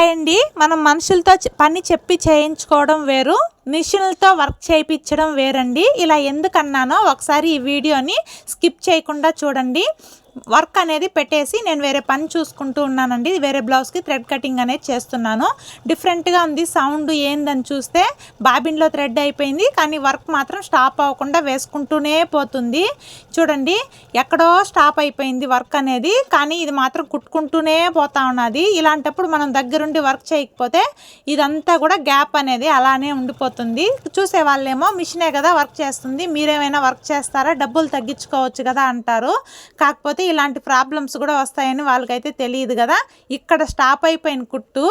Hi అండి. మనం మనుషులతో పని చెప్పి చేయించుకోవడం వేరు. మిషన్లతో వర్క్ చేయించడం వేరండి. ఇలా ఎందుకన్నానో ఒకసారి ఈ వీడియోని స్కిప్ చేయకుండా చూడండి. వర్క్ అనేది పెట్టేసి నేను వేరే పని చూసుకుంటూ ఉన్నానండి. వేరే బ్లౌజ్కి థ్రెడ్ కటింగ్ అనేది చేస్తున్నాను. డిఫరెంట్గా ఉంది సౌండ్ ఏందని చూస్తే బాబిన్లో థ్రెడ్ అయిపోయింది. కానీ వర్క్ మాత్రం స్టాప్ అవ్వకుండా వేసుకుంటూనే పోతుంది. చూడండి ఎక్కడో స్టాప్ అయిపోయింది వర్క్ అనేది. కానీ ఇది మాత్రం కుట్టుకుంటూనే పోతా ఉన్నది. ఇలాంటప్పుడు మనం దగ్గరుండి వర్క్ చేయకపోతే ఇదంతా కూడా గ్యాప్ అనేది అలానే ఉండిపోతుంది. చూసే వాళ్ళేమో మిషనే కదా వర్క్ చేస్తుంది. మీరేమైనా వర్క్ చేస్తారా? డబ్బులు తగ్గించుకోవచ్చు కదా అంటారు. కాకపోతే ఇలాంటి ప్రాబ్లమ్స్ కూడా వస్తాయని వాళ్ళకైతే తెలియదు కదా. ఇక్కడ స్టాప్ అయిపోయిన కుట్టు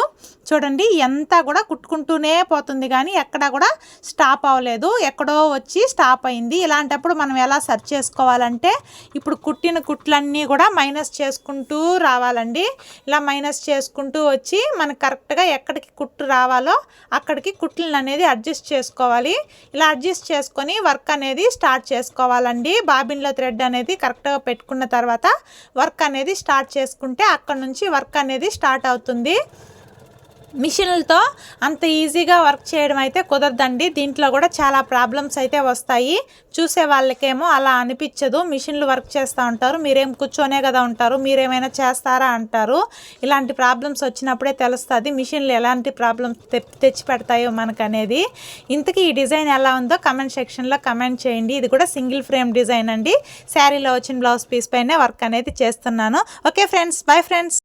చూడండి ఎంత కూడా కుట్టుకుంటూనే పోతుంది కానీ ఎక్కడ కూడా స్టాప్ అవ్వలేదు. ఎక్కడో వచ్చి స్టాప్ అయింది. ఇలాంటప్పుడు మనం ఎలా సర్చ్ చేసుకోవాలంటే ఇప్పుడు కుట్టిన కుట్లన్నీ కూడా మైనస్ చేసుకుంటూ రావాలండి. ఇలా మైనస్ చేసుకుంటూ వచ్చి మనకు కరెక్ట్గా ఎక్కడికి కుట్టు రావాలో అక్కడికి కుట్లను అనేది అడ్జస్ట్ చేసుకోవాలి. ఇలా అడ్జస్ట్ చేసుకొని వర్క్ అనేది స్టార్ట్ చేసుకోవాలండి. బాబిన్లో థ్రెడ్ అనేది కరెక్ట్గా పెట్టుకున్న తర్వాత వర్క్ అనేది స్టార్ట్ చేసుకుంటే అక్కడ నుంచి వర్క్ అనేది స్టార్ట్ అవుతుంది. మిషన్లతో అంత ఈజీగా వర్క్ చేయడం అయితే కుదరదండి. దీంట్లో కూడా చాలా ప్రాబ్లమ్స్ అయితే వస్తాయి. చూసే వాళ్ళకేమో అలా అనిపించదు. మిషన్లు వర్క్ చేస్తూ ఉంటారు. మీరేం కూర్చొనే కదా ఉంటారు. మీరేమైనా చేస్తారా అంటారు. ఇలాంటి ప్రాబ్లమ్స్ వచ్చినప్పుడే తెలుస్తుంది మిషన్లు ఎలాంటి ప్రాబ్లమ్స్ తెచ్చి పెడతాయో మనకనేది. ఇంతకీ ఈ డిజైన్ ఎలా ఉందో కమెంట్ సెక్షన్లో కమెంట్ చేయండి. ఇది కూడా సింగిల్ ఫ్రేమ్ డిజైన్ అండి. శారీలో వచ్చిన బ్లౌజ్ పీస్ పైనే వర్క్ అనేది చేస్తున్నాను. Okay friends. Bye friends.